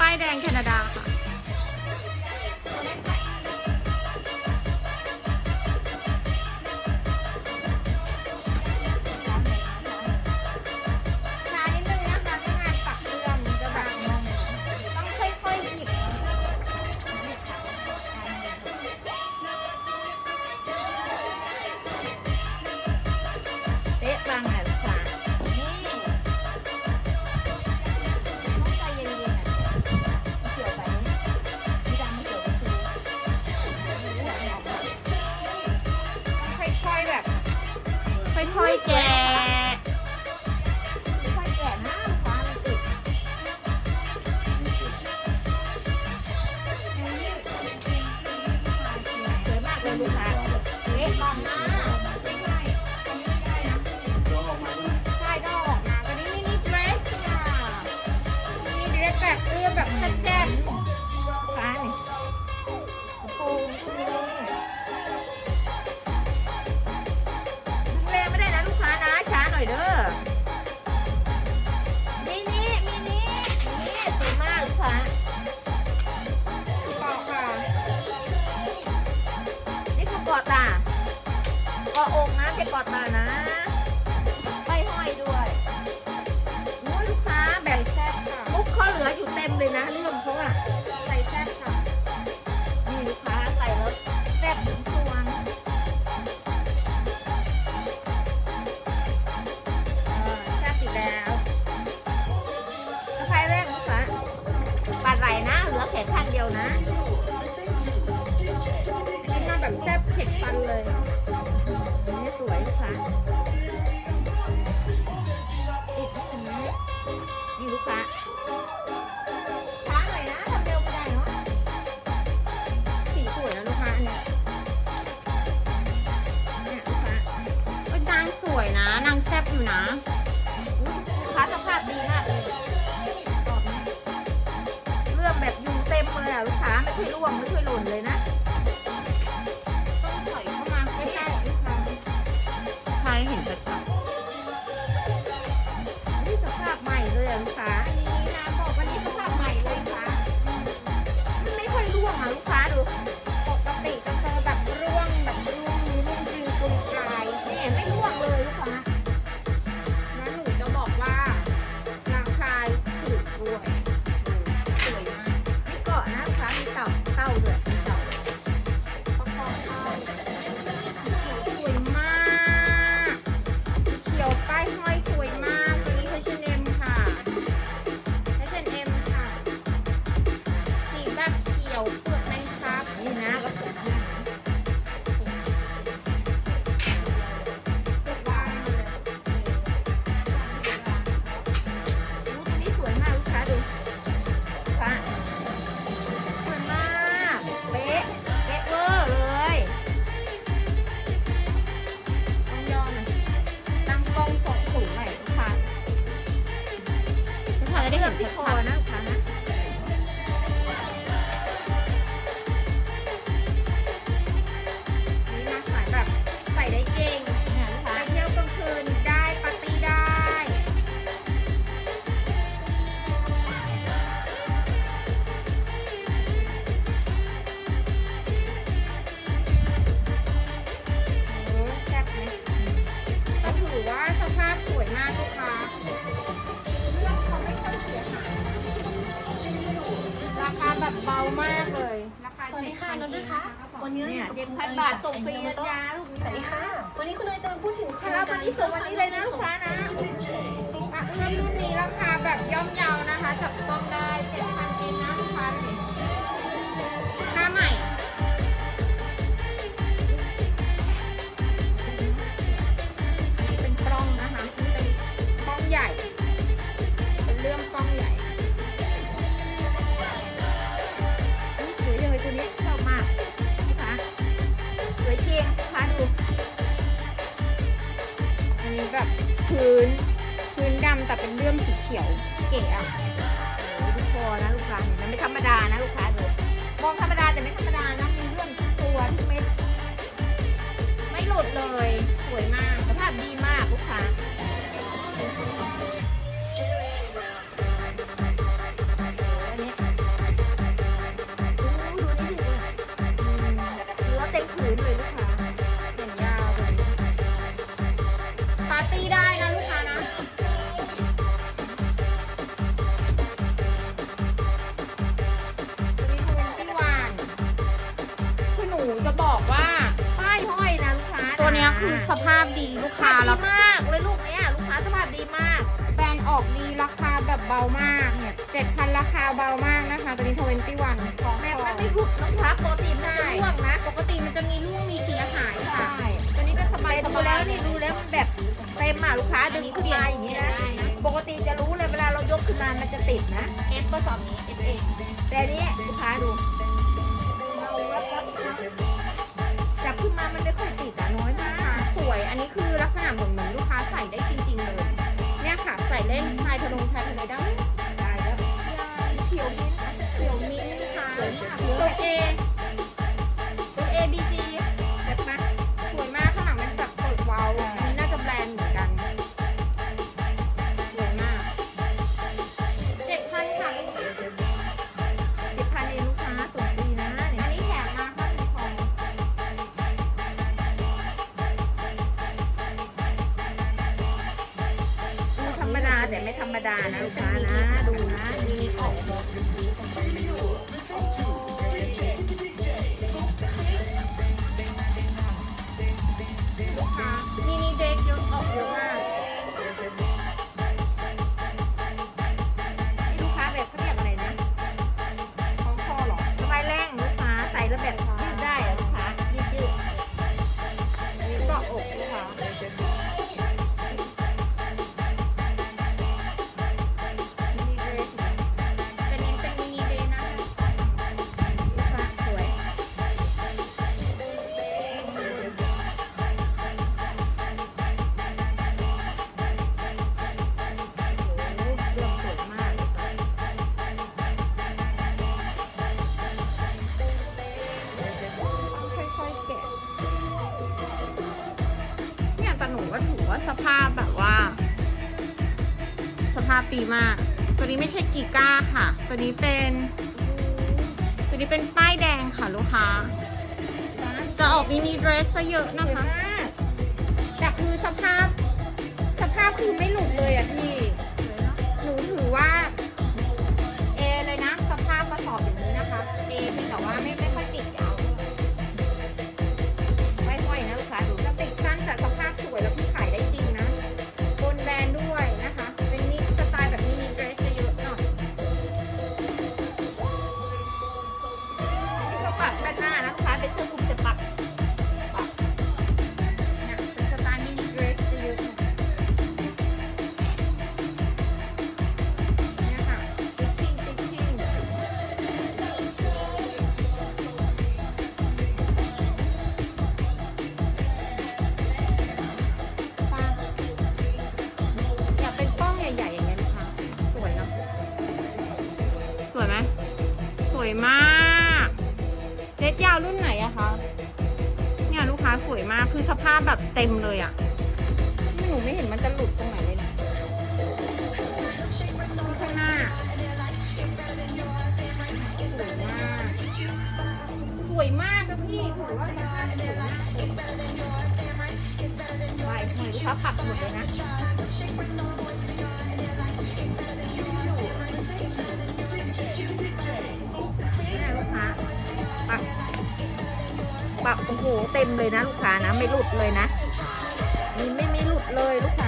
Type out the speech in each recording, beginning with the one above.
ป้ายแดงแคนาดาค่ะ แบบแซ่บฟ้านี่ๆโอ้โหนี่แรงไม่ได้นะลูกค้านะ ช้าหน่อยเด้อมินิมินินี่สวยมากลูกค้าต่อค่ะ นี่คือกอดตาเกาะอกนะเป็นกอดตานะานะชิ้นมาแบบแซ่บเผ็ดฟันเลยนี่สวยลูกค้าติดอันนี้นี่ลูกค้าช้าหน่อยนะทำเร็วไม่ได้เนาะสีสวยนะลูกค้าอันเนี้ยเนี่ยลูกค้าเอ้ยนางสวยนะนางแซ่บอยู่นะลูกค้าสภาพดีมากเลย อะลูกค้าไม่ค่อยร่วงไม่ค่อยหล่นเลยนะ ที่ชัคอนะ วัสดีค่ะ7,000นนท์นะคะ วันเองนี้เนี่ยราเจ็อยู่ดกับพันบาทส่งฟรีนะจ๊ะลูกสวัสดีค่ะ วันนี้คุณเนยจะมาพูดถึงค่ะวันนี้ส่งวันนี้เลยนะลูกค้านะอะเรื่องรุ่นนี้ราคาแบบย่อมเยานะคะจับต้องได้ พื้น พื้นดำแต่เป็นเลื่อมสีเขียวเก๋อะโอ้ยดูคอนะลูกค้าเห็นไม่ธรรมดานะลูกค้าดูมองธรรมดาแต่ไม่ธรรมดานะมีเลื่อมทุกตัวทุกเม็ดไม่หลุดเลยสวยมากสภาพดีมากลูกค้า เบามากเนี่ยเจ็ดพันราคาเบามากนะคะ ตัวนี้ทเวนตี้วันของแบบขมัอนงไม่ทุกน้องพักปกติมันจะร่วงนะ ปกติมันจะมีร่วงมีเสียหายค่ะใช่ตัวนี้ก็สบายแต่สดูบาแล้วยนี่ดูแล้วมันแบบเต็มอะลูกค้าดึงขึ้นมาอย่างนี้นะ ปกติจะรู้เลยเวลาเรายกขึ้นมา มันจะติดนะเอฟก็สอบนี้ F A แต่อันนี้ลูกค้าดูจับขึ้นมามันไม่ค่อยติดอะน้อยมาก สวย อันนี้คือลักษณะเหมือนเหมือนลูกค้าใส่ได้จริง ทะลงชายทะเลได้ ได้ แต่ไม่ธรรมดานะลูกค้านะ ดูนะมินิของลูกค้ามินิเด็กเยอะออกเยอะมากนี่ลูกค้าแบบเขาเรียกอะไรนะของคอหรอสบายแรงลูกค้าใส่แล้วแบบ สภาพแบบว่า สภาพดีมาก ตัวนี้ไม่ใช่กีก้าค่ะ ตัวนี้เป็น ตัวนี้เป็นป้ายแดงค่ะลูกค้า จะออกมินิเดรสซะเยอะนะคะ แต่คือสภาพ สภาพคือไม่หลุดเลยอะ วยไหมสวยมากเล็ดยาวรุ่นไหนอะคะเนี่ยลูกค้าสวยมากคือสภาพแบบเต็มเลยอะหนูไม่เห็นมันจะหลุดตรงไหนเลยนะข้างหน้าสวยมากสวยมากนะพี่ถือว่าสภาพสวยมากไม่ห้อยลูกค้าปักหมดเลยนะ เต็มเลยนะลูกค้านะ ไม่หลุดเลยนะ มีไม่ไม่หลุดเลยลูกค้า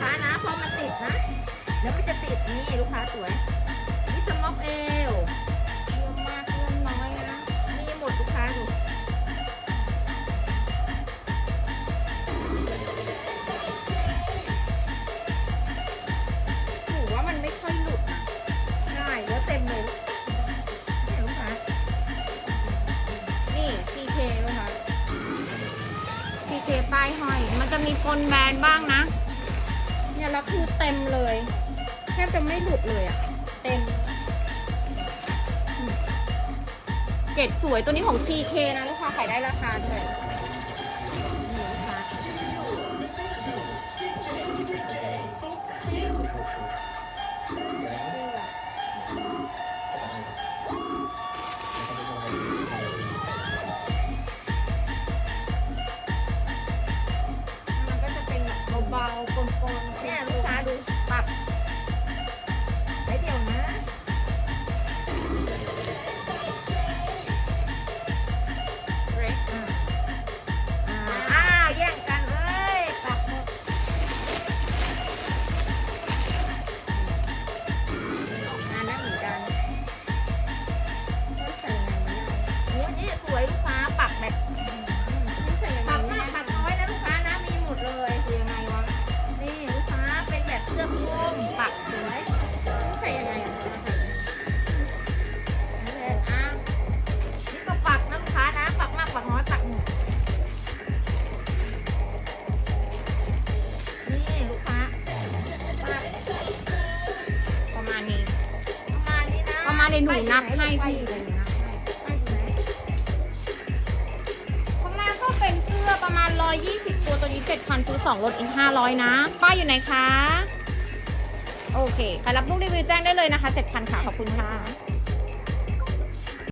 ค้านะเพราะมันติดนะเดี๋ยวมันจะติดนี่ลูกค้าสวยนี่สม็อกเอลเรื่องมากเรื่องน้อยนะมีหมดลูกค้าดูหนูว่ามันไม่ค่อยหลุดนะใช่แล้วเต็มเลยเนี่ลูกค้านี่ CK ด้วยค่ะ CK ป้ายห้อย มันจะมีปนแบรนด์บ้างนะ เนี่ยแล้วคือเต็มเลย แทบจะไม่หลุดเลยอะเต็ม เกรดสวยตัวนี้ของ CK นะลูกค้าขายได้ราคาด้วย บา นะประมาณในหนูนับให้ไปพี่อยู่เลไหนยนะไปอยู่ไหนข้าก็เป็นเสื้อประมาณ 120 ตัวตัวนี้ 7,000ซื้อ2ลดอีก 500 นะ ป้ายอยู่ไหนคะ โอเคใครรับลูกรีวิวแจ้งได้เลยนะคะ 7,000 ค่ะ ขอบคุณค่ะ